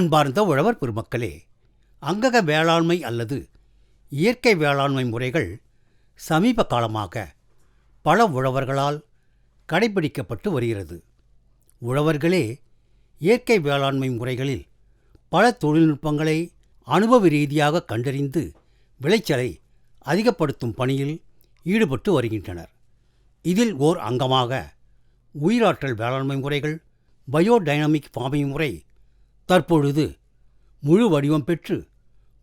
அன்பார்ந்த உழவர் பெருமக்களே அங்கக வேளாண்மை அல்லது இயற்கை வேளாண்மை முறைகள் சமீப காலமாக பல உழவர்களால் கடைபிடிக்கப்பட்டு வருகிறது. உழவர்களே இயற்கை வேளாண்மை முறைகளில் பல தொழில்நுட்பங்களை அனுபவ ரீதியாக கண்டறிந்து விளைச்சலை அதிகப்படுத்தும் பணியில் ஈடுபட்டு வருகின்றனர். இதில் ஓர் அங்கமாக உயிராற்றல் வேளாண்மை முறைகள் பயோடைனமிக் ஃபார்மிங் முறை தற்பொழுது முழு வடிவம் பெற்று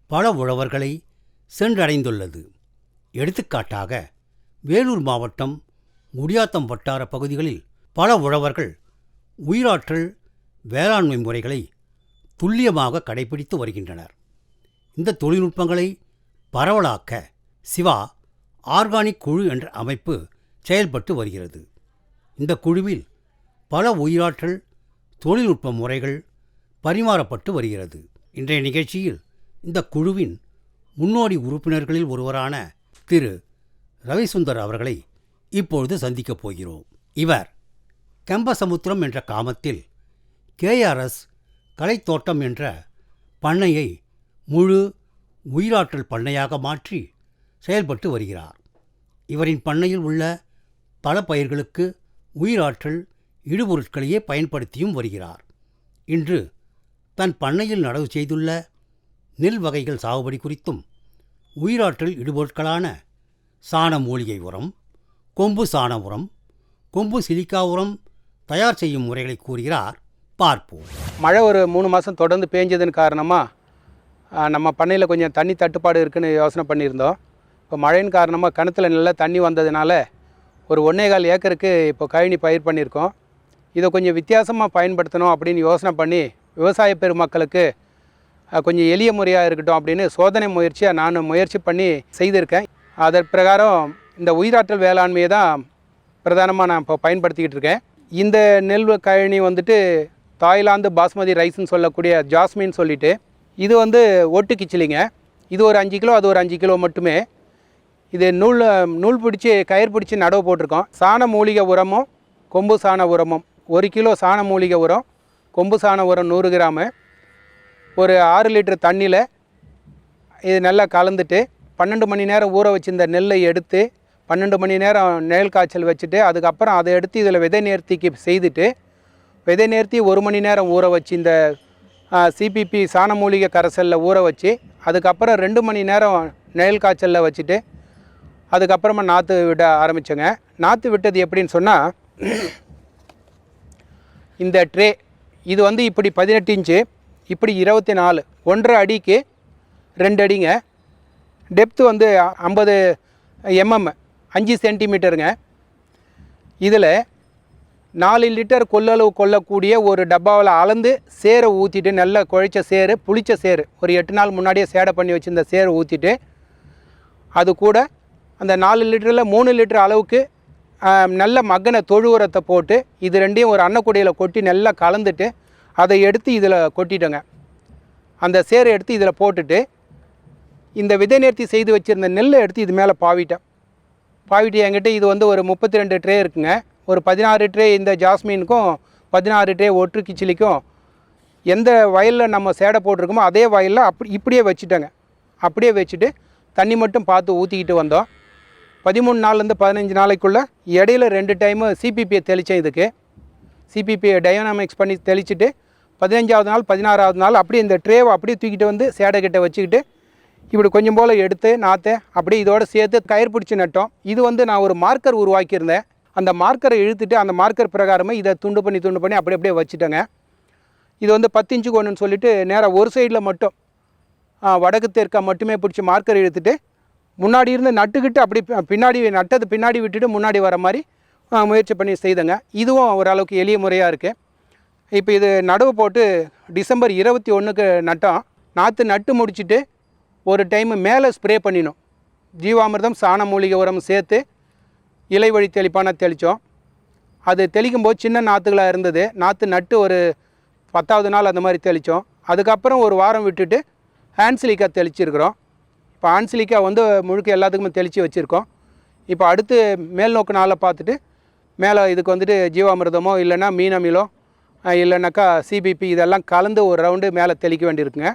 பல உழவர்களை சென்றடைந்துள்ளது. எடுத்துக்காட்டாக வேலூர் மாவட்டம் குடியாத்தம் வட்டார பகுதிகளில் பல உழவர்கள் உயிராற்றல் வேளாண்மை முறைகளை துல்லியமாக கடைபிடித்து வருகின்றனர். இந்த தொழில்நுட்பங்களை பரவலாக்க சிவா ஆர்கானிக் குழு என்ற அமைப்பு செயல்பட்டு வருகிறது. இந்த குழுவில் பல உயிராற்றல் தொழில்நுட்ப முறைகள் பரிமாறப்பட்டு வருகிறது. இன்றைய நிகழ்ச்சியில் இந்த குழுவின் முன்னோடி உறுப்பினர்களில் ஒருவரான திரு. ரவிசுந்தர் அவர்களை இப்பொழுது சந்திக்கப் போகிறோம். இவர் கம்பசமுத்திரம் என்ற காமத்தில் கேஆர்எஸ் கலைத்தோட்டம் என்ற பண்ணையை முழு உயிராற்றல் பண்ணையாக மாற்றி செயல்பட்டு வருகிறார். இவரின் பண்ணையில் உள்ள பல பயிர்களுக்கு உயிராற்றல் இடுபொருட்களையே பயன்படுத்தியும் வருகிறார். இன்று தன் பண்ணையில் நடவு செய்துள்ள நெல் வகைகள் சாகுபடி குறித்தும் உயிராற்றல் இடுபொருட்களான சாண மூலிகை உரம் கொம்பு சாண உரம் கொம்பு சிலிக்கா உரம் தயார் செய்யும் முறைகளை கூறுகிறார் பார்ப்போம். மழை ஒரு மூணு மாதம் தொடர்ந்து பேஞ்சதன் காரணமாக நம்ம பண்ணையில் கொஞ்சம் தண்ணி தட்டுப்பாடு இருக்குன்னு யோசனை பண்ணியிருந்தோம். இப்போ மழையின் காரணமாக கிணத்துல நல்லா தண்ணி வந்ததுனால ஒரு ஒன்றே கால் ஏக்கருக்கு இப்போ கழனி பயிர் பண்ணியிருக்கோம். இதை கொஞ்சம் வித்தியாசமாக பயன்படுத்தணும் அப்படின்னு யோசனை பண்ணி விவசாய பெருமக்களுக்கு கொஞ்சம் எளிய முறையாக இருக்கட்டும் அப்படின்னு சோதனை முயற்சியாக நான் முயற்சி பண்ணி செய்திருக்கேன். அதன் பிரகாரம் இந்த உயிராற்றல் வேளாண்மையை தான் பிரதானமாக நான் இப்போ பயன்படுத்திக்கிட்டு இருக்கேன். இந்த நெல் கழனி வந்துட்டு தாய்லாந்து பாஸ்மதி ரைஸ்ன்னு சொல்லக்கூடிய ஜாஸ்மின் சொல்லிட்டு இது வந்து ஒட்டு கிச்சிலிங்க. இது ஒரு அஞ்சு கிலோ அது ஒரு அஞ்சு கிலோ மட்டுமே. இது நூல் நூல் பிடிச்சி கயிறு பிடிச்சி நடவு போட்டிருக்கோம். சாண மூலிகை உரமும் கொம்பு சாண உரமும். ஒரு கிலோ சாண மூலிகை உரம் கொம்பு சாண உரம் நூறு கிராமு. ஒரு ஆறு லிட்டர் தண்ணியில் இது நல்லா கலந்துட்டு பன்னெண்டு மணி நேரம் ஊற வச்சிருந்த நெல்லை எடுத்து பன்னெண்டு மணி நேரம் நெல் காய்ச்சல் வச்சுட்டு அதுக்கப்புறம் அதை எடுத்து இதில் விதை நேர்த்திக்கு செய்துட்டு விதை நேர்த்தி ஒரு மணி நேரம் ஊற வச்சு இந்த சிபிபி சாண மூலிகை கரைசலில் ஊற வச்சு அதுக்கப்புறம் ரெண்டு மணி நேரம் நெல் காய்ச்சலில் வச்சுட்டு அதுக்கப்புறமா நாற்று விட ஆரம்பித்தேங்க நாற்று விட்டது எப்படின்னு சொன்னால் இந்த ட்ரே இது வந்து இப்படி பதினெட்டு இன்ச்சு இப்படி இருபத்தி நாலு ஒன்றரை அடிக்கு ரெண்டு அடிங்க. டெப்த்து வந்து ஐம்பது எம்எம் அஞ்சு சென்டிமீட்டருங்க இதில் நாலு லிட்டர் கொள்ளளவு கொள்ளக்கூடிய ஒரு டப்பாவில் அளந்து சேரை ஊற்றிட்டு நல்லா குழைச்ச சேரு புளிச்ச சேரு ஒரு எட்டு நாள் முன்னாடியே சேடை பண்ணி வச்சுருந்த சேரை ஊற்றிட்டு அது கூட அந்த நாலு லிட்டரில் மூணு லிட்டர் அளவுக்கு நல்ல மகனை தொழு உரத்தை போட்டு இது ரெண்டையும் ஒரு அன்னக்குடியில் கொட்டி நல்லா கலந்துட்டு அதை எடுத்து இதில் கொட்டிட்டோங்க. அந்த சேரை எடுத்து இதில் போட்டுட்டு இந்த விதை நேர்த்தி செய்து வச்சுருந்த நெல்லை எடுத்து இது மேலே பாவிட்டேன். பாவிட்டு என்கிட்ட இது வந்து ஒரு முப்பத்தி ரெண்டு ட்ரே இருக்குங்க. ஒரு பதினாறு ட்ரே இந்த ஜாஸ்மினுக்கும் பதினாறு ட்ரே ஒற்று கிச்சிலிக்கும் எந்த வயலில் நம்ம சேடை போட்டிருக்கோமோ அதே வயலில் அப்படி இப்படியே வச்சுட்டோங்க. அப்படியே வச்சுட்டு தண்ணி மட்டும் பார்த்து ஊற்றிக்கிட்டு வந்தோம். பதிமூணு நாள்லேருந்து பதினஞ்சு நாளைக்குள்ளே இடையில ரெண்டு டைமு சிபிபியை தெளித்தேன் இதுக்கு. சிபிபியை டயனாமிக்ஸ் பண்ணி தெளிச்சுட்டு பதினஞ்சாவது நாள் பதினாறாவது நாள் அப்படியே இந்த ட்ரேவை அப்படியே தூக்கிட்டு வந்து சேடை கிட்ட வச்சுக்கிட்டு இப்படி கொஞ்சம் போல் எடுத்து நாற்று அப்படியே இதோட சேர்த்து கயிறு பிடிச்சி நட்டோம். இது வந்து நான் ஒரு மார்க்கர் உருவாக்கியிருந்தேன். அந்த மார்க்கரை இழுத்துட்டு அந்த மார்க்கர் பிரகாரமே இதை துண்டு பண்ணி துண்டு பண்ணி அப்படி அப்படியே வச்சுட்டேங்க. இது வந்து பத்து இன்ச்சுக்கு ஒன்றுன்னு சொல்லிட்டு நேராக ஒரு சைடில் மட்டும் வடக்கு தெற்கா மட்டுமே பிடிச்சி மார்க்கர் இழுத்துட்டு முன்னாடி இருந்து நட்டுக்கிட்டு அப்படி பின்னாடி நட்டது பின்னாடி விட்டுட்டு முன்னாடி வர மாதிரி முயற்சி பண்ணி செய்தேங்க. இதுவும் ஓரளவுக்கு எளிய முறையாக இருக்குது இப்போ இது நடவு போட்டு டிசம்பர் இருபத்தி ஒன்றுக்கு நட்டோம். நாற்று நட்டு முடிச்சுட்டு ஒரு டைம் மேலே ஸ்ப்ரே பண்ணினோம். ஜீவாமிர்தம் சாண மூலிகை உரம் சேர்த்து இலை வழி தெளிப்பான தெளித்தோம் அது தெளிக்கும் போது சின்ன நாற்றுகளாக இருந்தது. நாற்று நட்டு ஒரு பத்தாவது நாள் அந்த மாதிரி தெளித்தோம் அதுக்கப்புறம் ஒரு வாரம் விட்டுட்டு ஹேண்ட்ஸ்லிக்காக தெளிச்சிருக்கிறோம். இப்போ ஆன்சிலிக்கா வந்து முழுக்க எல்லாத்துக்குமே தெளித்து வச்சுருக்கோம். இப்போ அடுத்து மேல் நோக்கு நாளை பார்த்துட்டு மேலே இதுக்கு வந்துட்டு ஜீவாமிர்தமோ இல்லைன்னா மீனமிலோ இல்லைனாக்கா சிபிபி இதெல்லாம் கலந்து ஒரு ரவுண்டு மேலே தெளிக்க வேண்டியிருக்குங்க.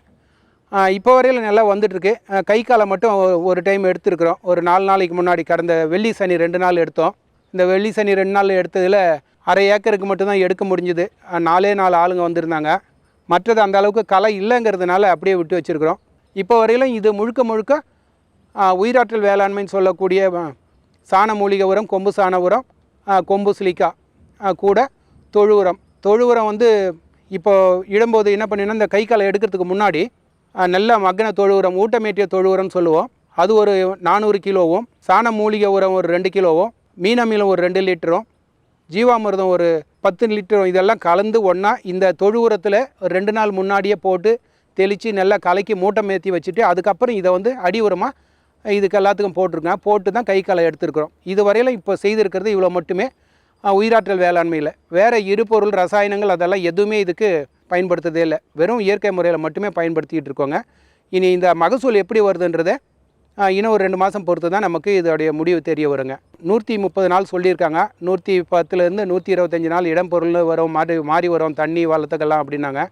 இப்போ வரையில் நல்லா வந்துட்டுருக்கு. கை காலை மட்டும் ஒரு டைம் எடுத்துருக்குறோம். ஒரு நாலு நாளைக்கு முன்னாடி கடந்த வெள்ளி சனி ரெண்டு நாள் எடுத்தோம். இந்த வெள்ளி சனி ரெண்டு நாள் எடுத்ததில் அரை ஏக்கருக்கு மட்டும்தான் எடுக்க முடிஞ்சுது. நாலே நாலு ஆளுங்க வந்திருந்தாங்க. மற்றது அந்த அளவுக்கு களை இல்லைங்கிறதுனால அப்படியே விட்டு வச்சுருக்குறோம். இப்போ வரையிலும் இது முழுக்க முழுக்க உயிராற்றல் வேளாண்மைன்னு சொல்லக்கூடிய சாண மூலிகை உரம் கொம்பு சாண உரம் கொம்பு சிலிக்கா கூட தொழு உரம் தொழு உரம் வந்து இப்போ இடும்போது என்ன பண்ணினா இந்த கை காலை எடுக்கிறதுக்கு முன்னாடி நல்ல மக்கின தொழு உரம் ஊட்டமேற்றிய தொழு உரம்னு சொல்லுவோம். அது ஒரு நானூறு கிலோவும் சாண மூலிகை உரம் ஒரு ரெண்டு கிலோவும் மீனமிலம் ஒரு ரெண்டு லிட்டரும் ஜீவாமிர்தம் ஒரு பத்து லிட்டரும் இதெல்லாம் கலந்து ஒன்றா இந்த தொழு உரத்தில் ஒரு ரெண்டு நாள் முன்னாடியே போட்டு தெளித்து நல்லா கலக்கி மூட்டை மேத்தி வச்சுட்டு அதுக்கப்புறம் இதை வந்து அடி உரமாக இதுக்கு எல்லாத்துக்கும் போட்டிருக்கேன். போட்டு தான் கை களை எடுத்துருக்குறோம். இது வரையிலும் இப்போ செய்திருக்கிறது இவ்வளோ மட்டுமே. உயிராற்றல் வேளாண்மையில். வேறு இருபொருள் ரசாயனங்கள் அதெல்லாம் எதுவுமே இதுக்கு பயன்படுத்துறதே இல்லை. வெறும் இயற்கை முறையில் மட்டுமே பயன்படுத்திக்கிட்டு இருக்கோங்க. இனி இந்த மகசூல் எப்படி வருதுன்றதை இன்னும் ஒரு ரெண்டு மாதம் பொறுத்து தான் நமக்கு இதோடைய முடிவு தெரிய வருங்க. நூற்றி முப்பது நாள் சொல்லியிருக்காங்க. நூற்றி பத்துலேருந்து நூற்றி இருபத்தஞ்சி நாள் இடம்பொருள் வரும் மாறி மாறி வரும் தண்ணி வளர்த்துக்கலாம் அப்படின்னாங்க.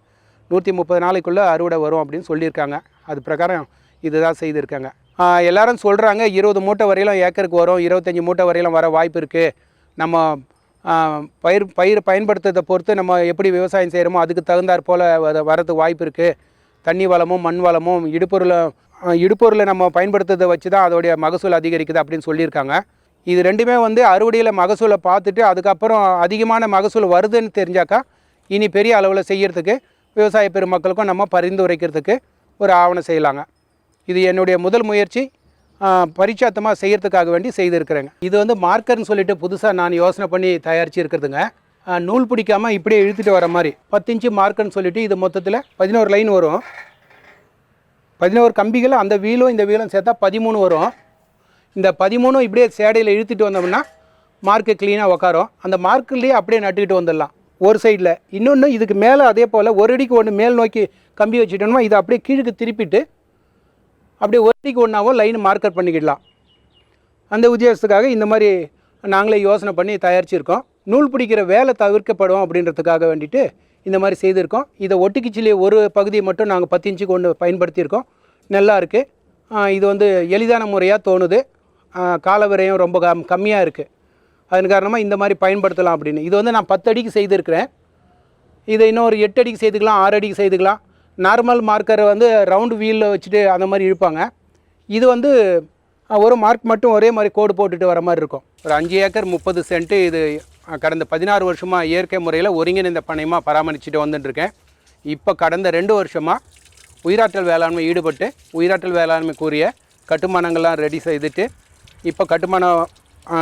நூற்றி முப்பது நாளைக்குள்ளே அறுவடை வரும் அப்படின்னு சொல்லியிருக்காங்க. அது பிரகாரம் இதுதான் செய்திருக்காங்க. எல்லாரும் சொல்கிறாங்க இருபது மூட்டை வரையிலும் ஏக்கருக்கு வரும் இருபத்தஞ்சி மூட்டை வரையிலும் வர வாய்ப்பு இருக்குது நம்ம பயிர் பயிர் பயன்படுத்துறதை பொறுத்து நம்ம எப்படி விவசாயம் செய்கிறோமோ அதுக்கு தகுந்தாற் போல் வர வரதுக்கு வாய்ப்பு இருக்குது தண்ணி வளமும் மண் வளமும் இடுப்பொருளை இடுப்பொருளை நம்ம பயன்படுத்துறதை வச்சு தான் அதோடைய மகசூல் அதிகரிக்குது அப்படின்னு சொல்லியிருக்காங்க. இது ரெண்டுமே வந்து அறுவடையில் மகசூலை பார்த்துட்டு அதுக்கப்புறம் அதிகமான மகசூல் வருதுன்னு தெரிஞ்சாக்கா இனி பெரிய அளவில் செய்கிறதுக்கு விவசாய பெருமக்களுக்கும் நம்ம பரிந்துரைக்கிறதுக்கு ஒரு ஆவணம் செய்யலாங்க. இது என்னுடைய முதல் முயற்சி. பரிச்சாத்தமாக செய்கிறதுக்காக வேண்டி செய்திருக்கிறேங்க. இது வந்து மார்க்கர்னு சொல்லிட்டு புதுசாக நான் யோசனை பண்ணி தயாரித்து இருக்கிறதுங்க நூல் பிடிக்காமல் இப்படியே இழுத்துட்டு வர மாதிரி. பத்து இன்ச்சு மார்க்கர்னு சொல்லிட்டு இது மொத்தத்தில் பதினோரு லைன் வரும். பதினோரு கம்பிகள் அந்த வீலும் இந்த வீலும் சேர்த்தா பதிமூணு வரும். இந்த பதிமூணும் இப்படியே சேடையில் இழுத்துட்டு வந்தோம்னா மார்க்கு க்ளீனாக உக்காரும். அந்த மார்க்குலேயே அப்படியே நட்டுக்கிட்டு வந்துடலாம். ஒரு சைடில் இன்னொன்று இதுக்கு மேலே அதே போல் ஒரு அடிக்கு ஒன்று மேல் நோக்கி கம்பி வச்சுட்டோம்னா இதை அப்படியே கீழுக்கு திருப்பிட்டு அப்படியே ஒரு அடிக்கு ஒன்றாவும் லைன் மார்க்கர் பண்ணிக்கிடலாம். அந்த உத்தியோகத்துக்காக இந்த மாதிரி நாங்களே யோசனை பண்ணி தயாரிச்சிருக்கோம். நூல் பிடிக்கிற வேலை தவிர்க்கப்படும் அப்படின்றதுக்காக வேண்டிட்டு இந்த மாதிரி செய்திருக்கோம். இதை ஒட்டுக்கிச்சிலே ஒரு பகுதியை மட்டும் நாங்கள் பத்து இன்ச்சுக்கு ஒன்று பயன்படுத்தியிருக்கோம். நல்லா இருக்குது இது வந்து எளிதான முறையாக தோணுது. கால விரயம் ரொம்ப கம் கம்மியாக இருக்குது அதன் காரணமாக இந்த மாதிரி பயன்படுத்தலாம் அப்படின்னு. இது வந்து நான் பத்து அடிக்கு செய்திருக்கிறேன். இதை இன்னும் ஒரு எட்டு அடிக்கு செய்துக்கலாம் ஆறு அடிக்கு செய்துக்கலாம். நார்மல் மார்க்கரை வந்து ரவுண்டு வீலில் வச்சுட்டு அந்த மாதிரி இழுப்பாங்க. இது வந்து ஒரு மார்க் மட்டும் ஒரே மாதிரி கோடு போட்டுட்டு வர மாதிரி இருக்கும். ஒரு அஞ்சு ஏக்கர் முப்பது சென்ட்டு இது கடந்த பதினாறு வருஷமாக இயற்கை முறையில் ஒருங்கிணைந்த பணையமாக பராமரிச்சுட்டு வந்துட்டுருக்கேன். இப்போ கடந்த ரெண்டு வருஷமாக உயிராற்றல் வேளாண்மை ஈடுபட்டு உயிராற்றல் வேளாண்மைக்குரிய கட்டுமானங்கள்லாம் ரெடி செய்துட்டு இப்போ கட்டுமானம்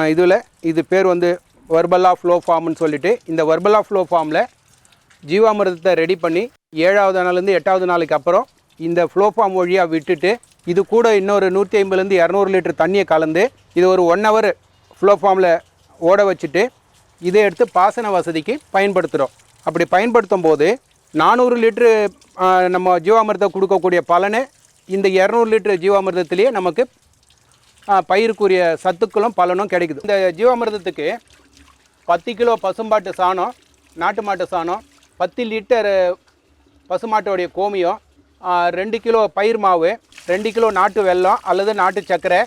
இதில் இது பேர் வந்து வர்பலா ஃப்ளோ ஃபார்ம்னு சொல்லிட்டு இந்த வர்பலா ஃப்ளோ ஃபார்மில் ஜீவாமிரதத்தை ரெடி பண்ணி ஏழாவது நாள்லேருந்து எட்டாவது நாளைக்கு அப்புறம் இந்த ஃப்ளோ ஃபார்ம் வழியாக விட்டுட்டு இது கூட இன்னொரு நூற்றி ஐம்பதுலேருந்து இரநூறு லிட்டர் தண்ணியை கலந்து இது ஒரு ஒன் ஹவர் ஃப்ளோ ஃபார்மில் ஓட வச்சுட்டு இதை எடுத்து பாசன வசதிக்கு பயன்படுத்துகிறோம் அப்படி பயன்படுத்தும் போது நானூறு லிட்ரு நம்ம ஜீவாமிர்தம் கொடுக்கக்கூடிய பலனை இந்த இரநூறு லிட்டர் ஜீவாமிர்தத்திலேயே நமக்கு பயிருக்குரிய சத்துக்களும் பலனும் கிடைக்குது. இந்த ஜீவாமிர்தத்துக்கு பத்து கிலோ பசும்பாட்டு சாணம் நாட்டு மாட்டு சாணம் பத்து லிட்டர் பசுமாட்டோடைய கோமியம் ரெண்டு கிலோ பயிர் மாவு ரெண்டு கிலோ நாட்டு வெல்லம் அல்லது நாட்டு சர்க்கரை.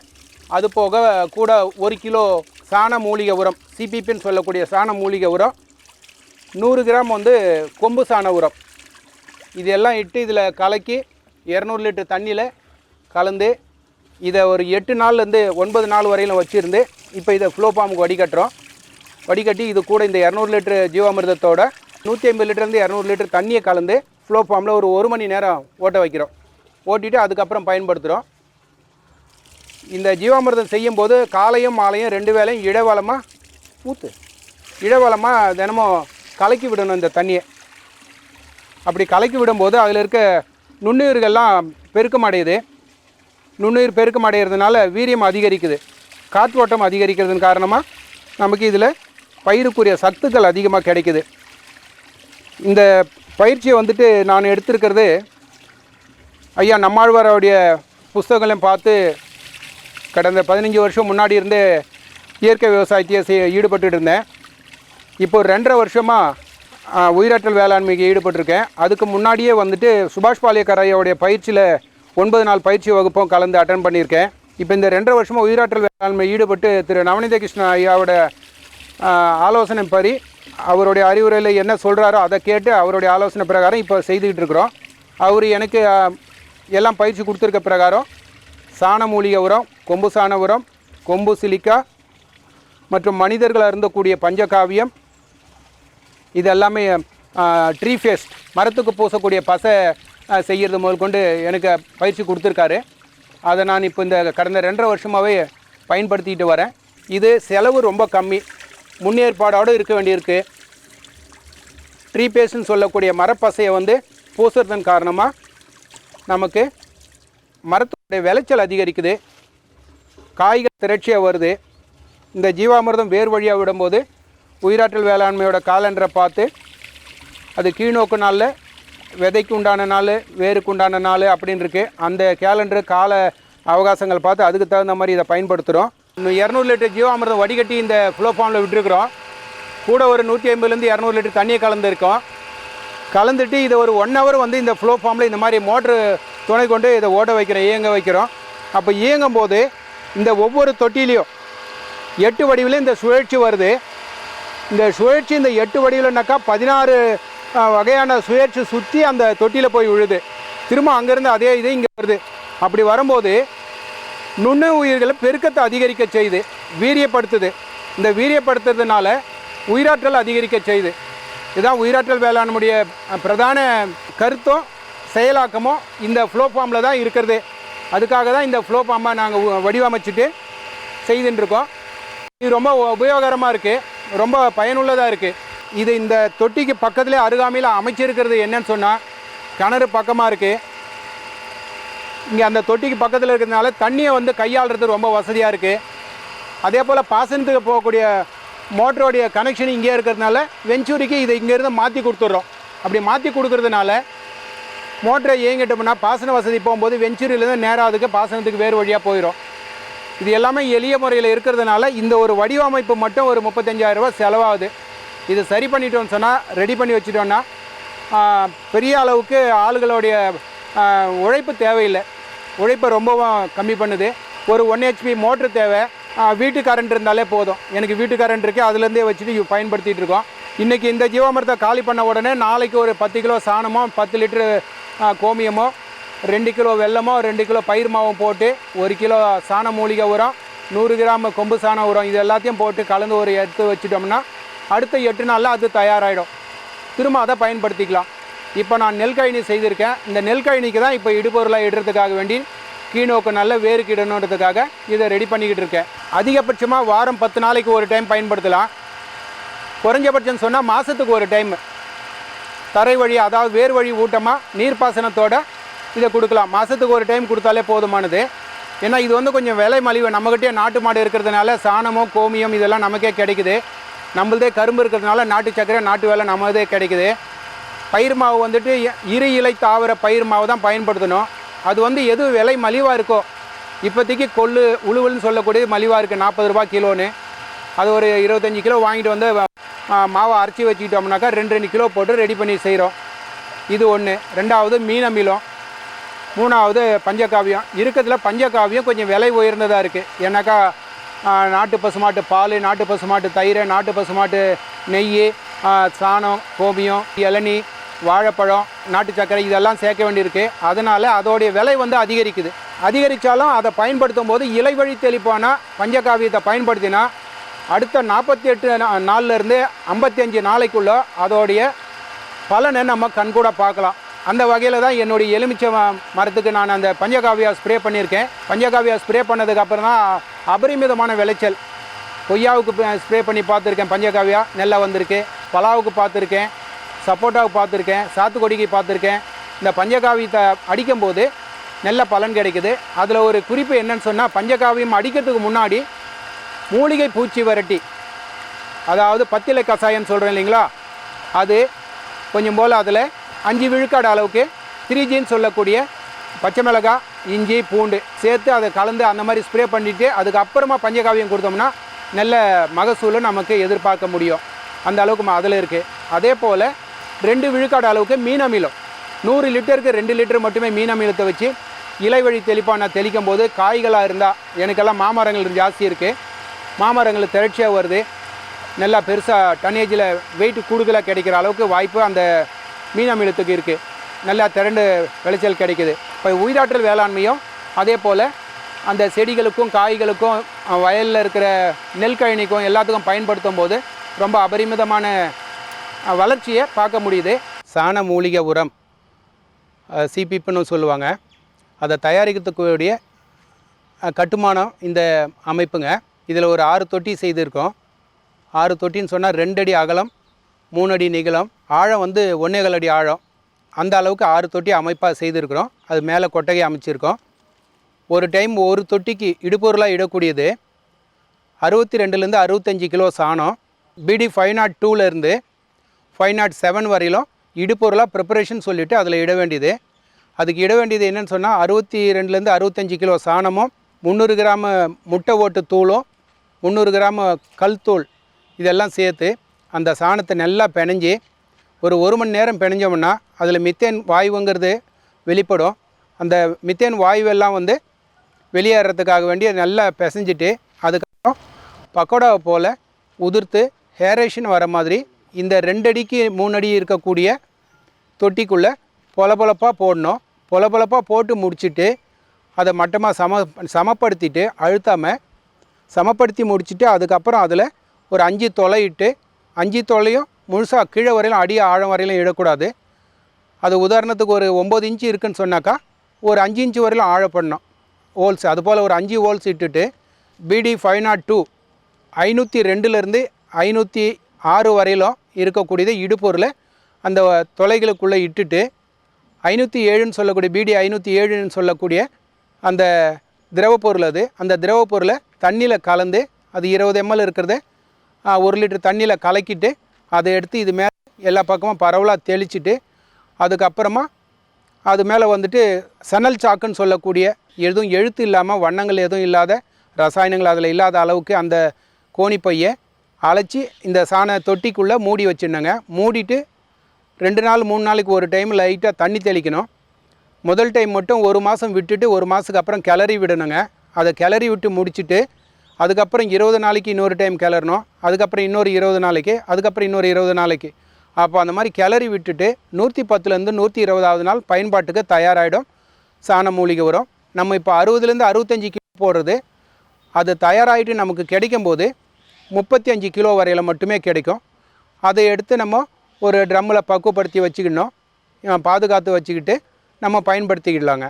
அது போக கூட ஒரு கிலோ சாண மூலிகை உரம் சிபிபின்னு சொல்லக்கூடிய சாண மூலிகை உரம் நூறு கிராம் வந்து கொம்பு சாண உரம். இதெல்லாம் இட்டு இதில் கலக்கி இரநூறு லிட்டர் தண்ணியில் கலந்து இதை ஒரு எட்டு நாள்லேருந்து ஒன்பது நாள் வரையிலும் வச்சுருந்து இப்போ இதை ஃப்ளோ ஃபார்முக்கு வடிகட்டுறோம். வடிகட்டி இது கூட இந்த இரநூறு லிட்டர் ஜீவாமிர்தத்தோட நூற்றி ஐம்பது லிட்டர்லேருந்து இரநூறு லிட்டர் தண்ணியை கலந்து ஃப்ளோ ஃபார்மில் ஒரு ஒரு மணி நேரம் ஓட்ட வைக்கிறோம். ஓட்டிட்டு அதுக்கப்புறம் பயன்படுத்துகிறோம். இந்த ஜீவாமிர்தம் செய்யும்போது காலையும் மாலையும் ரெண்டு வேளையும் இடைவளமாக ஊற்று இடைவளமாக தினமும் கலக்கி விடணும் இந்த தண்ணியை. அப்படி கலக்கி விடும்போது அதில் இருக்க நுண்ணுயிர்கள்லாம் பெருக்கம் அடையுது நுண்ணுயிர் பெருக்கம் அடைகிறதுனால வீரியம் அதிகரிக்குது. காற்றோட்டம் அதிகரிக்கிறதுன் காரணமாக நமக்கு இதில் பயிருக்குரிய சத்துக்கள் அதிகமாக கிடைக்குது. இந்த பயிற்சியை வந்துட்டு நான் எடுத்திருக்கிறது ஐயா நம்மாழ்வாரோடைய புஸ்தகங்களையும் பார்த்து கடந்த பதினஞ்சு வருஷம் முன்னாடி இருந்தே இயற்கை விவசாயத்தையே செய் ஈடுபட்டு இருந்தேன். இப்போ ரெண்டரை வருஷமாக உயிராற்றல் வேளாண்மைக்கு ஈடுபட்டிருக்கேன். அதுக்கு முன்னாடியே வந்துட்டு சுபாஷ் பாலியக்கரையோடைய பயிற்சியில் ஒன்பது நாள் பயிற்சி வகுப்பும் கலந்து அட்டன் பண்ணியிருக்கேன். இப்போ இந்த ரெண்டரை வருஷமாக உயிராற்றல் வேளாண்மை ஈடுபட்டு திரு நவநீத கிருஷ்ணன் ஐயாவோட ஆலோசனை படி அவருடைய அறிவுரையில் என்ன சொல்கிறாரோ அதை கேட்டு அவருடைய ஆலோசனை பிரகாரம் இப்போ செய்துக்கிட்டு இருக்கிறோம். அவர் எனக்கு எல்லாம் பயிற்சி கொடுத்துருக்க பிரகாரம் சாண மூலிகை உரம் கொம்பு சாண உரம் கொம்பு சிலிக்கா மற்றும் மனிதர்கள் அருந்தக்கூடிய பஞ்சகாவியம் இது எல்லாமே ட்ரீ ஃபேஸ்ட் மரத்துக்கு பூசக்கூடிய பசை செய்கிறது செய்யறது முதல் கொண்டு எனக்கு பயிற்சி கொடுத்துருக்காரு. அதை நான் இப்போ இந்த கடந்த ரெண்டரை வருஷமாகவே பயன்படுத்திக்கிட்டு வரேன். இது செலவு ரொம்ப கம்மி. முன்னேற்பாடோடு இருக்க வேண்டியிருக்கு. ட்ரீ பேஸ்ட்னு சொல்லக்கூடிய மரப்பசையை வந்து பூசுறதன் காரணமாக நமக்கு மரத்துடைய விளைச்சல் அதிகரிக்குது. காய்கள் திரட்சியாக வருது. இந்த ஜீவாமிர்தம் வேர் வழியாக விடும்போது உயிராற்றல் வேளாண்மையோட காலண்டரை பார்த்து அது கீழ்நோக்கு நாளில் விதைக்கு உண்டான நாள் வேருக்கு உண்டான நாள் அப்படின்னு இருக்குது அந்த கேலண்டரு கால அவகாசங்கள் பார்த்து அதுக்கு தகுந்த மாதிரி இதை பயன்படுத்துகிறோம் இன்னும் இரநூறு லிட்டர் ஜீவாமிர்தம் வடிகட்டி இந்த ஃப்ளோ ஃபார்மில் விட்டுருக்குறோம். கூட ஒரு நூற்றி ஐம்பதுலேருந்து இரநூறு லிட்டர் தண்ணியை கலந்துருக்கோம். கலந்துட்டு இதை ஒரு ஒன் ஹவர் வந்து இந்த ஃப்ளோ ஃபார்மில் இந்த மாதிரி மோட்ரு துணை கொண்டு இதை ஓட வைக்கிறோம் இயங்க வைக்கிறோம். அப்போ இயங்கும் போது இந்த ஒவ்வொரு தொட்டிலையும் எட்டு வடிவில் இந்த சுழற்சி வருது. இந்த சுழற்சி இந்த எட்டு வடிவில்னாக்கா பதினாறு வகையான சுழற்சி சுற்றி அந்த தொட்டியில் போய் விழுது. திரும்ப அங்கேருந்து அதே இது இங்கே வருது. அப்படி வரும்போது நுண்ணு உயிர்களை பெருக்கத்தை அதிகரிக்க செய்யுது வீரியப்படுத்துது. இந்த வீரியப்படுத்துறதுனால உயிராற்றல் அதிகரிக்க செய்யுது இதுதான் உயிராற்றல் வேளாண்மையுடைய பிரதான கருத்தும் செயலாக்கமும் இந்த ஃப்ளோ ஃபார்மில் தான் இருக்கிறது. அதுக்காக தான் இந்த ஃப்ளோ ஃபார்மை நாங்கள் வடிவமைச்சிட்டு செய்துட்டுருக்கோம். இது ரொம்ப உபயோகரமாக இருக்குது ரொம்ப பயனுள்ளதாக இருக்குது இது இந்த தொட்டிக்கு பக்கத்துலேயே அருகாமையில் அமைச்சிருக்கிறது என்னன்னு சொன்னால் கிணறு பக்கமாக இருக்குது இங்கே அந்த தொட்டிக்கு பக்கத்தில் இருக்கிறதுனால தண்ணியை வந்து கையாளுறது ரொம்ப வசதியாக இருக்குது அதே போல் பாசனத்துக்கு போகக்கூடிய மோட்டருடைய கனெக்ஷன் இங்கே இருக்கிறதுனால வெஞ்சூரிக்கு இதை இங்கேருந்து மாற்றி கொடுத்துட்றோம். அப்படி மாற்றி கொடுக்கறதுனால மோட்டரை இயங்கிட்டோம்னா பாசன வசதி போகும்போது வெஞ்சூரியிலேருந்து நேராக அதுக்கு பாசனத்துக்கு வேறு வழியாக போயிடும் இது எல்லாமே எளிய முறையில் இருக்கிறதுனால இந்த ஒரு வடிவமைப்பு மட்டும் ஒரு 35000 ரூபாய் செலவாகுது. இதை சரி பண்ணிட்டோம்னு சொன்னால் ரெடி பண்ணி வச்சுட்டோன்னா பெரிய அளவுக்கு ஆளுகளுடைய உழைப்பு தேவையில்லை. உழைப்பை ரொம்பவும் கம்மி பண்ணுது. ஒரு ஒன் ஹெச்பி மோட்ரு தேவை. வீட்டு கரண்ட் இருந்தாலே போதும். எனக்கு வீட்டு கரண்ட் இருக்குது அதுலேருந்தே வச்சுட்டு பயன்படுத்திகிட்டு இருக்கோம். இன்றைக்கி இந்த ஜீவாமிரத்தை காலி பண்ண உடனே நாளைக்கு ஒரு பத்து கிலோ சாணமோ பத்து லிட்டரு கோமியமோ ரெண்டு கிலோ வெல்லமோ ரெண்டு கிலோ பயிர் மாவும் போட்டு ஒரு கிலோ சாண மூலிகை உரம் நூறு கிராம் கொம்பு சாண உரம் இது எல்லாத்தையும் போட்டு கலந்து ஒரு எடுத்து வச்சிட்டோம்னா அடுத்த எட்டு நாளில் அது தயாராகிடும் திரும்ப அதை பயன்படுத்திக்கலாம். இப்போ நான் நெல் கழனி செய்திருக்கேன். இந்த நெல் கழனிக்கு தான் இப்போ இடுபொருளாக இடுறதுக்காக வேண்டி கீழோக்கு நல்ல வேருக்கு இடணுன்றதுக்காக இதை ரெடி பண்ணிக்கிட்டு இருக்கேன். அதிகபட்சமாக வாரம் பத்து நாளைக்கு ஒரு டைம் பயன்படுத்தலாம். குறைஞ்சபட்சம் சொன்னால் மாதத்துக்கு ஒரு டைம் தரை வழி அதாவது வேர் வழி ஊட்டமாக நீர்ப்பாசனத்தோடு இதை கொடுக்கலாம். மாதத்துக்கு ஒரு டைம் கொடுத்தாலே போதுமானது. ஏன்னா இது வந்து கொஞ்சம் விலை மலிவு. நம்மகிட்டே நாட்டு மாடு இருக்கிறதுனால சாணமோ கோமியம் இதெல்லாம் நமக்கே கிடைக்குது. நம்மளதே கரும்பு இருக்கிறதுனால நாட்டு சர்க்கரை நாட்டு வேலை நம்மதே கிடைக்குது. பயிர் மாவு வந்துட்டு இ- இரு இலை தாவர பயிர் மாவு தான் பயன்படுத்தணும். அது வந்து எது விலை மலிவாக இருக்கோ இப்போதைக்கு கொள்ளு உழுவுன்னு சொல்லக்கூடிய மலிவாக இருக்குது நாற்பது ரூபாய் கிலோன்னு. அது ஒரு இருபத்தஞ்சி கிலோ வாங்கிட்டு வந்து மாவை அரைச்சி வச்சுக்கிட்டோம்னாக்கா ரெண்டு ரெண்டு கிலோ போட்டு ரெடி பண்ணி செய்கிறோம். இது ஒன்று ரெண்டாவது மீன் அமிலம் மூணாவது பஞ்சகாவியம். இருக்கிறதுல பஞ்சகாவியம் கொஞ்சம் விலை உயர்ந்ததாக இருக்குது ஏன்னாக்கா நாட்டு பசுமாட்டு பால் நாட்டு பசுமாட்டு தயிர் நாட்டு பசுமாட்டு நெய் சாணம் கோமியம் இளநீ வாழைப்பழம் நாட்டு சர்க்கரை இதெல்லாம் சேர்க்க வேண்டியிருக்கு. அதனால் அதோடைய விலை வந்து அதிகரிக்குது. அதிகரித்தாலும் அதை பயன்படுத்தும் போது இலை வழி தெளிப்பான பஞ்சகாவியத்தை பயன்படுத்தினா அடுத்த நாற்பத்தி எட்டு நாள்லேருந்து ஐம்பத்தி அஞ்சு நாளைக்குள்ளே அதோடைய பலனை நம்ம கண்கூட பார்க்கலாம். அந்த வகையில் தான் என்னுடைய எலுமிச்சை மரத்துக்கு நான் அந்த பஞ்சகாவியா ஸ்ப்ரே பண்ணியிருக்கேன். பஞ்சகாவியா ஸ்ப்ரே பண்ணதுக்கப்புறம் தான் அபரிமிதமான விளைச்சல். கொய்யாவுக்கு ஸ்ப்ரே பண்ணி பார்த்துருக்கேன் பஞ்சகாவியா. நெல்லை வந்திருக்கு. பலாவுக்கு பார்த்துருக்கேன். சப்போட்டாவுக்கு பார்த்துருக்கேன். சாத்துக்கொடிக்கு பார்த்துருக்கேன். இந்த பஞ்சகாவியத்தை அடிக்கும்போது நல்ல பலன் கிடைக்குது. அதில் ஒரு குறிப்பு என்னன்னு சொன்னால் பஞ்சகாவியம் அடிக்கிறதுக்கு முன்னாடி மூலிகை பூச்சி விரட்டி அதாவது பத்திலை கஷாயம் சொல்கிறேன் இல்லைங்களா? அது கொஞ்சம் போல் அதில் அஞ்சு விழுக்காடு அளவுக்கு த்ரீஜின்னு சொல்லக்கூடிய பச்சை மிளகாய் இஞ்சி பூண்டு சேர்த்து அதை கலந்து அந்த மாதிரி ஸ்ப்ரே பண்ணிவிட்டு அதுக்கப்புறமா பஞ்சகாவியம் கொடுத்தோம்னா நல்ல மகசூலை நமக்கு எதிர்பார்க்க முடியும். அந்த அளவுக்கு அதில் இருக்குது அதே போல் ரெண்டு விழுக்காடு அளவுக்கு மீன் அமிலம். நூறு லிட்டருக்கு ரெண்டு லிட்டர் மட்டுமே மீன் அமிலத்தை வச்சு இலை வழி தெளிப்பாக நான் தெளிக்கும் போது காய்களாக இருந்தால் எனக்கெல்லாம் மாமரங்கள் ஜாஸ்தி இருக்குது மாமரங்கள் திரட்சியாக வருது. நல்லா பெருசாக டன்னேஜில் வெயிட் கூடுதலாக கிடைக்கிற அளவுக்கு வாய்ப்பு அந்த மீன் அமிலத்துக்கு இருக்குது நல்லா திரண்டு விளைச்சல் கிடைக்குது. இப்போ உயிராற்றல் வேளாண்மையும் அதே போல் அந்த செடிகளுக்கும் காய்களுக்கும் வயலில் இருக்கிற நெல் கழனிக்கும் எல்லாத்துக்கும் பயன்படுத்தும் போது ரொம்ப அபரிமிதமான வளர்ச்சியை பார்க்க முடியுது. சாண மூலிகை உரம் சிபிப்புன்னு சொல்லுவாங்க. அதை தயாரிக்கிறதுக்கூடிய கட்டுமானம் இந்த அமைப்புங்க. இதில் ஒரு ஆறு தொட்டி செய்திருக்கோம். ஆறு தொட்டின்னு சொன்னால் ரெண்டடி அகலம் மூணு அடி நீளம் ஆழம் வந்து ஒன்றேகால் அடி ஆழம். அந்த அளவுக்கு ஆறு தொட்டி அமைப்பாக செய்திருக்கிறோம். அது மேலே கொட்டகை அமைச்சிருக்கோம். ஒரு டைம் ஒரு தொட்டிக்கு இடுபொருளாக இடக்கூடியது. அறுபத்தி ரெண்டுலேருந்து அறுபத்தஞ்சி கிலோ சாணம். பிடி ஃபைவ் நாட் டூலேருந்து ஃபைவ் நாட் செவன் வரையிலும் இடுப்பொருளாக ப்ரிப்பரேஷன் சொல்லிவிட்டு அதில் இட வேண்டியது. அதுக்கு இட வேண்டியது என்னன்னு சொன்னால் அறுபத்தி ரெண்டுலேருந்து அறுபத்தஞ்சி கிலோ சாணமும் முந்நூறு கிராம முட்டை ஓட்டு தூளும் முந்நூறு கிராம கல் தூள் இதெல்லாம் சேர்த்து அந்த சாணத்தை நல்லா பிணைஞ்சி ஒரு ஒரு மணி நேரம் பிணைஞ்சோம்னா அதில் மித்தேன் வாயுங்கிறது வெளிப்படும். அந்த மித்தேன் வாயுவெல்லாம் வந்து வெளியேறதுக்காக வேண்டி நல்லா பிசைஞ்சிட்டு அதுக்கப்புறம் பக்கோடாவை போல் உதிர்த்து ஹேரேஷன் வர மாதிரி இந்த ரெண்டடிக்கு மூணு அடி இருக்கக்கூடிய தொட்டிக்குள்ளே பொலபொலப்பாக போடணும். பொலபொலப்பாக போட்டு முடிச்சிட்டு அதை மட்டமாக சம சமப்படுத்திட்டு அழுத்தாமல் சமப்படுத்தி முடிச்சுட்டு அதுக்கப்புறம் அதில் ஒரு அஞ்சு தொலையிட்டு அஞ்சு தொலையும் முழுசாக கீழே வரையிலும் அடி ஆழம் வரையிலும் இடக்கூடாது. அது உதாரணத்துக்கு ஒரு ஒம்பது இன்ச்சு இருக்குன்னு சொன்னாக்கா ஒரு அஞ்சு இன்ச்சு வரையிலும் ஆழப்படணும் ஹோல்ஸ் அதுபோல் ஒரு அஞ்சு ஹோல்ஸ் இட்டுட்டு பிடி ஃபைவ் நாட் டூ ஐநூற்றி ரெண்டுலேருந்து ஐநூற்றி ஆறு வரையிலும் இருக்கக்கூடியது இடுப்பொருளை அந்த தொலைகளுக்குள்ளே இட்டுட்டு ஐநூற்றி ஏழுன்னு சொல்லக்கூடிய பிடி ஐநூற்றி ஏழுன்னு சொல்லக்கூடிய அந்த திரவப்பொருள் அது. அந்த திரவ பொருளை தண்ணியில் கலந்து அது இருபது எம்எல் இருக்கிறத. ஒரு லிட்டர் தண்ணியில் கலக்கிட்டு அதை எடுத்து இது மேலே எல்லா பக்கமும் பரவலாக தெளிச்சுட்டு அதுக்கப்புறமா அது மேலே வந்துட்டு சணல் சாக்குன்னு சொல்லக்கூடிய எதுவும் எழுத்து இல்லாமல் வண்ணங்கள் எதுவும் இல்லாத ரசாயனங்கள் அதில் இல்லாத அளவுக்கு அந்த கோணிப்பையை அழைச்சி இந்த சாண தொட்டிக்குள்ளே மூடி வச்சிடணுங்க. மூடிட்டு ரெண்டு நாள் மூணு நாளைக்கு ஒரு டைம் லைட்டாக தண்ணி தெளிக்கணும். முதல் டைம் மட்டும் ஒரு மாதம் விட்டுட்டு ஒரு மாதத்துக்கு அப்புறம் கிளறி விடணுங்க. அதை கிளறி விட்டு முடிச்சுட்டு அதுக்கப்புறம் இருபது நாளைக்கு இன்னொரு டைம் கிளறணும். அதுக்கப்புறம் இன்னொரு இருபது நாளைக்கு அதுக்கப்புறம் இன்னொரு இருபது நாளைக்கு. அப்போ அந்த மாதிரி கிளறி விட்டுட்டு நூற்றி பத்துலேருந்து நூற்றி இருபதாவது நாள் பயன்பாட்டுக்கு தயாராகிடும் சாண மூலிகை உரம். நம்ம இப்போ அறுபதுலேருந்து அறுபத்தஞ்சி கிலோ போடுறது. அது தயாராகிட்டு நமக்கு கிடைக்கும்போது முப்பத்தி அஞ்சு கிலோ வரையில் மட்டுமே கிடைக்கும். அதை எடுத்து நம்ம ஒரு ட்ரம்மில் பக்குவப்படுத்தி வச்சுக்கணும் பாதுகாத்து வச்சுக்கிட்டு நம்ம பயன்படுத்திக்கிடலாங்க.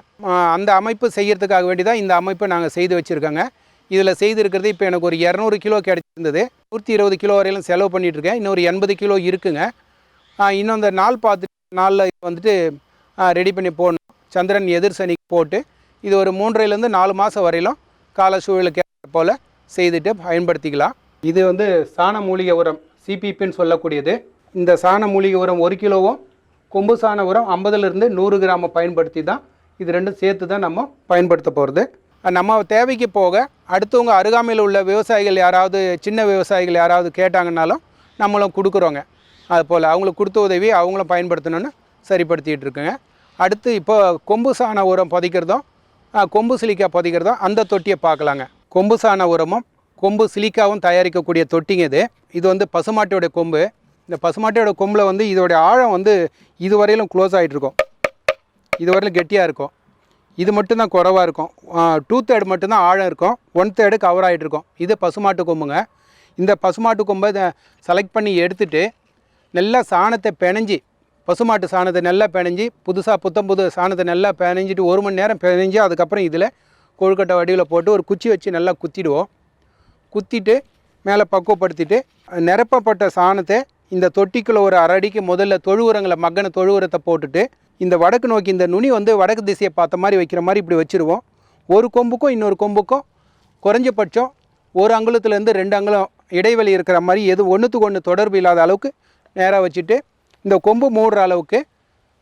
அந்த அமைப்பு செய்கிறதுக்காக வேண்டி தான் இந்த அமைப்பை நாங்கள் செய்து வச்சுருக்கோங்க. இதில் செய்திருக்கிறது இப்போ எனக்கு ஒரு இரநூறு கிலோ கிடச்சிருந்தது. நூற்றி இருபது கிலோ வரையிலும் செலவு பண்ணிகிட்ருக்கேன் இருக்கேன் இன்னொரு எண்பது கிலோ இருக்குங்க. இன்னும் அந்த நாள் பார்த்துட்டு நாளில் வந்துட்டு ரெடி பண்ணி போடணும். சந்திரன் எதிர் சனிக்கு போட்டு இது ஒரு மூன்றைலேருந்து நாலு மாதம் வரையிலும் கால சூழலுக்கு போல் செய்துட்டு பயன்படுத்திக்கலாம். இது வந்து சாண மூலிகை உரம் சிபிபின்னு சொல்லக்கூடியது. இந்த சாண மூலிகை உரம் ஒரு கிலோவும் கொம்பு சாண உரம் ஐம்பதுலேருந்து நூறு கிராமம் பயன்படுத்தி தான் இது ரெண்டும் சேர்த்து தான் நம்ம பயன்படுத்த போகிறது நம்ம தேவைக்கு போக அடுத்தவங்க அருகாமையில் உள்ள விவசாயிகள் யாராவது சின்ன விவசாயிகள் யாராவது கேட்டாங்கன்னாலும் நம்மளும் கொடுக்குறோங்க. அது போல் அவங்களுக்கு கொடுத்த உதவி அவங்களும் பயன்படுத்தணும்னு சரிப்படுத்திகிட்டு இருக்குங்க. அடுத்து இப்போ கொம்பு சாண உரம் பதிக்கிறதும் கொம்பு சிலிக்கா பதிக்கிறதும் அந்த தொட்டியை பார்க்கலாங்க. கொம்பு சாண உரமும் கொம்பு சிலிக்காவும் தயாரிக்கக்கூடிய தொட்டிங்க இது. இது வந்து பசுமாட்டோட கொம்பு. இந்த பசுமாட்டோட கொம்பில் வந்து இதோடைய ஆழம் வந்து இதுவரையிலும் க்ளோஸ் ஆகிட்டு இருக்கும். இதுவரையிலும் கெட்டியாக இருக்கும். இது மட்டும்தான் குறவாக இருக்கும். டூ தேர்டு மட்டும்தான் ஆழம் இருக்கும். ஒன் தேர்டு கவர் ஆகிட்டு இருக்கும். இது பசுமாட்டு கொம்புங்க. இந்த பசுமாட்டு கொம்பை செலக்ட் பண்ணி எடுத்துட்டு நல்லா சாணத்தை பிணைஞ்சி பசுமாட்டு சாணத்தை நல்லா பிணைஞ்சி புதுசாக புத்தம் புது சாணத்தை நல்லா பிணைஞ்சிட்டு ஒரு மணி நேரம் பிணைஞ்சி அதுக்கப்புறம் இதில் கொழுக்கட்டை வடிவில் போட்டு ஒரு குச்சி வச்சு நல்லா குத்திடுவோம். குத்திட்டு மேலே பக்குவப்படுத்திட்டு நிரப்பப்பட்ட சாணத்தை இந்த தொட்டிக்குள்ள ஒரு அரை அடிக்கு முதல்ல தொழு உரங்களை மகன தொழு உரத்தை போட்டுட்டு இந்த வடக்கு நோக்கி இந்த நுனி வந்து வடக்கு திசையை பார்த்த மாதிரி வைக்கிற மாதிரி இப்படி வச்சுருவோம். ஒரு கொம்புக்கும் இன்னொரு கொம்புக்கும் குறைஞ்சபட்சம் ஒரு அங்குலத்துலேருந்து ரெண்டு அங்குலம் இடைவெளி இருக்கிற மாதிரி எது ஒன்றுத்துக்கு ஒன்று தொடர்பு இல்லாத அளவுக்கு நேராக வச்சுட்டு இந்த கொம்பு மூடுற அளவுக்கு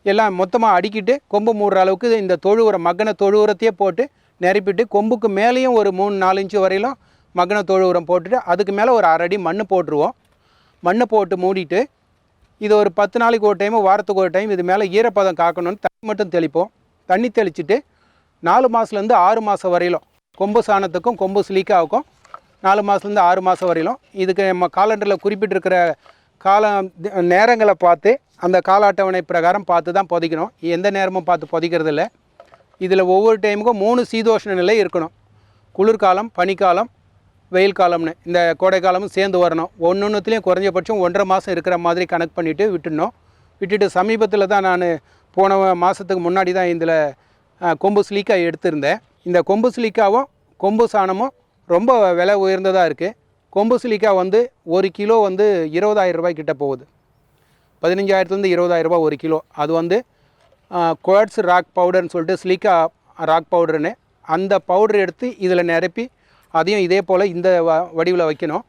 எல்லாம் மொத்தமாக அடிக்கிட்டு கொம்பு மூடுற அளவுக்கு இந்த தொழு உரம் மகன தொழு உரத்தையே போட்டு நிரப்பிட்டு கொம்புக்கு மேலேயும் ஒரு மூணு நாலு இன்ச்சு வரையிலும் மகன தொழு உரம் போட்டுட்டு அதுக்கு மேலே ஒரு அரை அடி மண் போட்டுருவோம். மண்ணை போட்டு மூடிட்டு இது ஒரு பத்து நாளைக்கு ஒரு டைம் வாரத்துக்கு ஒரு டைம் இது மேலே ஈரப்பதம் காக்கணும்னு தண்ணி மட்டும் தெளிப்போம். தண்ணி தெளிச்சுட்டு நாலு மாதத்துலேருந்து ஆறு மாதம் வரையிலும் கொம்பு சாணத்துக்கும் கொம்பு சிலிக்காவுக்கும் நாலு மாதத்துலேருந்து ஆறு மாதம் வரையிலும் இதுக்கு நம்ம காலண்டரில் குறிப்பிட்டிருக்கிற கால நேரங்களை பார்த்து அந்த கால அட்டவணை பிரகாரம் பார்த்து தான் புதைக்கணும். எந்த நேரமும் பார்த்து புதைக்கிறது இல்லை இதில் ஒவ்வொரு டைமுக்கும் மூணு சீதோஷ்ண நிலை இருக்கணும். குளிர்காலம் பனிக்காலம் வெயில் காலம்னு இந்த கோடை காலமும் சேர்ந்து வரணும். ஒன்று ஒன்றுத்துலேயும் குறைஞ்சபட்சம் ஒன்றரை மாதம் இருக்கிற மாதிரி கணக்கு பண்ணிவிட்டு விட்டுடணும். விட்டுட்டு சமீபத்தில் தான் நான் போன மாதத்துக்கு முன்னாடி தான் இதில் கொம்பு சிலிக்கா எடுத்திருந்தேன். இந்த கொம்பு சிலிக்காவும் கொம்பு சாணமும் ரொம்ப விலை உயர்ந்ததாக இருக்குது கொம்பு சிலிக்காய் வந்து ஒரு கிலோ வந்து இருபதாயிரம் ரூபாய் கிட்ட போகுது. பதினஞ்சாயிரத்துலேருந்து இருபதாயிரம் ரூபாய் ஒரு கிலோ. அது வந்து குவாட்ஸ் ராக் பவுடர்னு சொல்லிட்டு சிலிக்கா ராக் பவுடர்னு அந்த பவுடர் எடுத்து இதில் நிரப்பி அதையும் இதே போல் இந்த வ வடிவில் வைக்கணும்.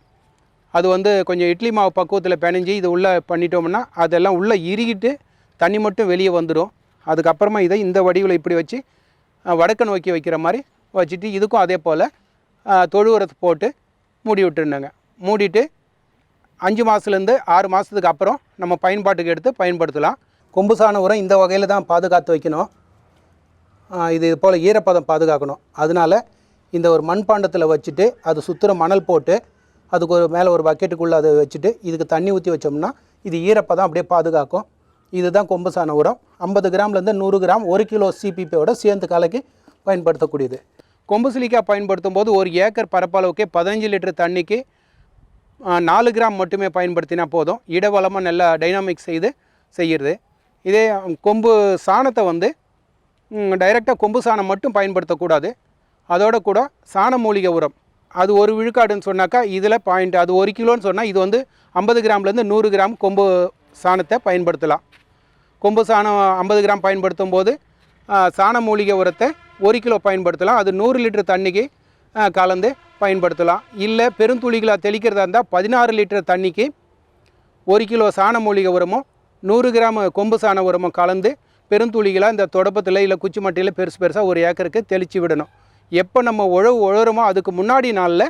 அது வந்து கொஞ்சம் இட்லி மாவு பக்குவத்தில் பிணைஞ்சி இது உள்ளே பண்ணிட்டோம்னா அதெல்லாம் உள்ளே இறுகிட்டு தண்ணி மட்டும் வெளியே வந்துடும் அதுக்கப்புறமா இதை இந்த வடிவில் இப்படி வச்சு வடக்கு நோக்கி வைக்கிற மாதிரி வச்சுட்டு இதுக்கும் அதே போல் தொழு உரத்து போட்டு மூடி விட்டுருந்தாங்க மூடிட்டு அஞ்சு மாதத்துலேருந்து ஆறு மாதத்துக்கு அப்புறம் நம்ம பயன்பாட்டுக்கு எடுத்து பயன்படுத்தலாம். கொம்பு சாண உரம் இந்த வகையில் தான் பாதுகாத்து வைக்கணும். இது போல் ஈரப்பதம் பாதுகாக்கணும். அதனால இந்த ஒரு மண்பாண்டத்தில் வச்சுட்டு அது சுற்றுற மணல் போட்டு அதுக்கு ஒரு மேலே ஒரு பக்கெட்டுக்குள்ளே அதை வச்சுட்டு இதுக்கு தண்ணி ஊற்றி வச்சோம்னா இது ஈரப்பதம் அப்படியே பாதுகாக்கும். இதுதான் கொம்பு சாண உரம். ஐம்பது கிராம்லேருந்து நூறு கிராம் ஒரு கிலோ சிபிபியோட சேர்ந்து கலக்கி பயன்படுத்தக்கூடியது. கொம்பு சிலிக்கா பயன்படுத்தும் போது ஒரு ஏக்கர் பரப்பளவுக்கே பதினஞ்சு லிட்டர் தண்ணிக்கு நாலு கிராம் மட்டுமே பயன்படுத்தினா போதும். இடவளமாக நல்லா டைனாமிக் செய்து செய்கிறது இதே கொம்பு சாணத்தை வந்து டைரெக்டாக கொம்பு சாணம் மட்டும் பயன்படுத்தக்கூடாது. அதோட கூட சாண மூலிகை உரம். அது ஒரு விழுக்காடுன்னு சொன்னாக்கா இதில் பாயிண்ட் அது ஒரு கிலோன்னு சொன்னால் இது வந்து ஐம்பது கிராம்லேருந்து நூறு கிராம் கொம்பு சாணத்தை பயன்படுத்தலாம். கொம்பு சாணம் ஐம்பது கிராம் பயன்படுத்தும் போது சாண மூலிகை உரத்தை ஒரு கிலோ பயன்படுத்தலாம். அது நூறு லிட்டர் தண்ணிக்கு கலந்து பயன்படுத்தலாம். இல்லை பெருந்துளிகளாக தெளிக்கிறதா இருந்தால் பதினாறு லிட்டர் தண்ணிக்கு ஒரு கிலோ சாண மூலிகை உரமும் நூறு கிராம் கொம்பு சாண உரமும் கலந்து பெருந்துளிகளாக இந்த தொடப்பத்தில் இல்லை குச்சி மட்டையில் பெருசு பெருசாக ஒரு ஏக்கருக்கு தெளித்து விடணும். எப்போ நம்ம உழவு உழறோமோ அதுக்கு முன்னாடி நாளில்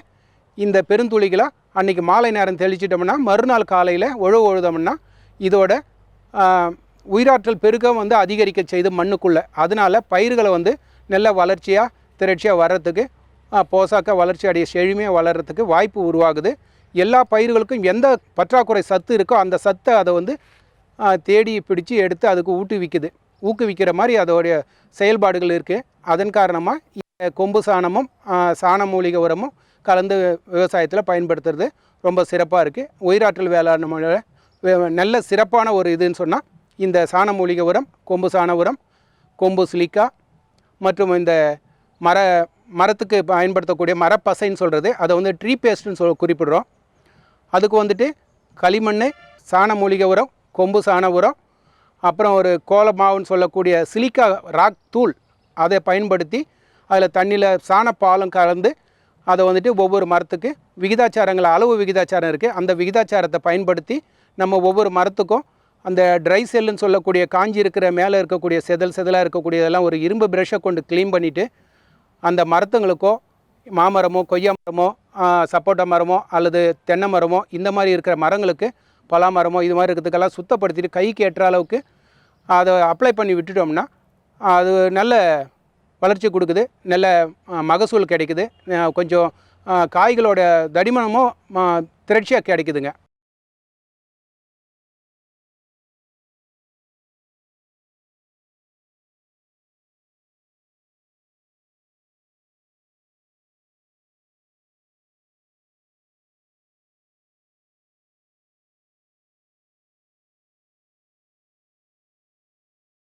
இந்த பெருந்துளிகளை அன்றைக்கி மாலை நேரம் தெளிச்சிட்டோம்னா மறுநாள் காலையில் உழவு உழுதோம்னா இதோட உயிராற்றல் பெருக்கம் வந்து அதிகரிக்க செய்து மண்ணுக்குள்ளே. அதனால் பயிர்களை வந்து நல்ல வளர்ச்சியாக திரட்சியாக வர்றதுக்கு போசாக்க வளர்ச்சி அடைய செழுமையாக வளர்கிறதுக்கு வாய்ப்பு உருவாகுது. எல்லா பயிர்களுக்கும் எந்த பற்றாக்குறை சத்து இருக்கோ அந்த சத்தை அதை வந்து தேடி பிடிச்சு எடுத்து அதுக்கு ஊட்டுவிக்குது. ஊக்குவிக்கிற மாதிரி அதோடைய செயல்பாடுகள் இருக்குது அதன் காரணமாக கொம்பு சாணமும் சாண மூலிகை உரமும் கலந்து விவசாயத்தில் பயன்படுத்துறது ரொம்ப சிறப்பாக இருக்குது உயிராற்றல் வேளாண்மையோட நல்ல சிறப்பான ஒரு இதுன்னு சொன்னால் இந்த சாண மூலிகை உரம் கொம்பு சாண உரம் கொம்பு சிலிக்கா மற்றும் இந்த மர மரத்துக்கு பயன்படுத்தக்கூடிய மரப்பசைன்னு சொல்கிறது அதை வந்து ட்ரீ பேஸ்ட்னு சொல் குறிப்பிடுறோம். அதுக்கு வந்துட்டு களிமண் சாண மூலிகை உரம் கொம்பு சாண உரம் அப்புறம் ஒரு கோல மாவுன்னு சொல்லக்கூடிய சிலிக்கா ராக் தூள் அதை பயன்படுத்தி அதில் தண்ணியில் சாணப்பாலும் கலந்து அதை வந்துட்டு ஒவ்வொரு மரத்துக்கு விகிதாச்சாரங்கள் அளவு விகிதாச்சாரம் இருக்குது அந்த விகிதாச்சாரத்தை பயன்படுத்தி நம்ம ஒவ்வொரு மரத்துக்கும் அந்த ட்ரை செல்லுன்னு சொல்லக்கூடிய காஞ்சி இருக்கிற மேலே இருக்கக்கூடிய செதல் செதலாக இருக்கக்கூடியதெல்லாம் ஒரு இரும்பு ப்ரெஷ்ஷை கொண்டு க்ளீன் பண்ணிவிட்டு அந்த மரத்துங்களுக்கோ மாமரமோ கொய்யா மரமோ சப்போட்டா மரமோ அல்லது தென்னை மரமோ இந்த மாதிரி இருக்கிற மரங்களுக்கு பலா மரமோ இது மாதிரி இருக்கிறதுக்கெல்லாம் சுத்தப்படுத்திட்டு கைக்கு எட்டுற அளவுக்கு அதை அப்ளை பண்ணி விட்டுட்டோம்னா அது நல்ல வளர்ச்சி கொடுக்குது. நல்ல மகசூல் கிடைக்குது. கொஞ்சம் காய்களோட தடிமனமும் திரட்சியாக கிடைக்குதுங்க.